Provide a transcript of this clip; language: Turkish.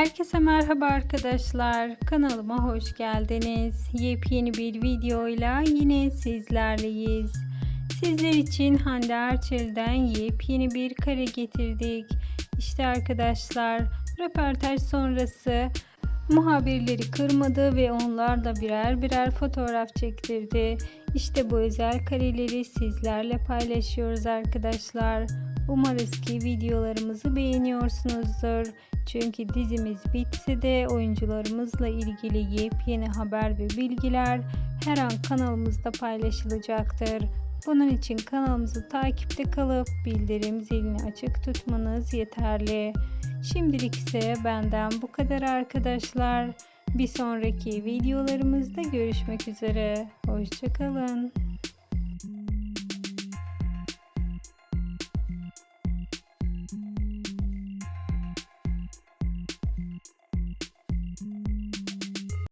Herkese merhaba arkadaşlar. Kanalıma hoş geldiniz. Yepyeni bir videoyla yine sizlerleyiz. Sizler için Hande Erçel'den yepyeni bir kare getirdik. İşte arkadaşlar röportaj sonrası muhabirleri kırmadı ve onlarla birer birer fotoğraf çektirdi. İşte bu özel kareleri sizlerle paylaşıyoruz arkadaşlar. Umarız ki videolarımızı beğeniyorsunuzdur. Çünkü dizimiz bitse de oyuncularımızla ilgili yepyeni haber ve bilgiler her an kanalımızda paylaşılacaktır. Bunun için kanalımızı takipte kalıp bildirim zilini açık tutmanız yeterli. Şimdilik ise benden bu kadar arkadaşlar. Bir sonraki videolarımızda görüşmek üzere. Hoşçakalın.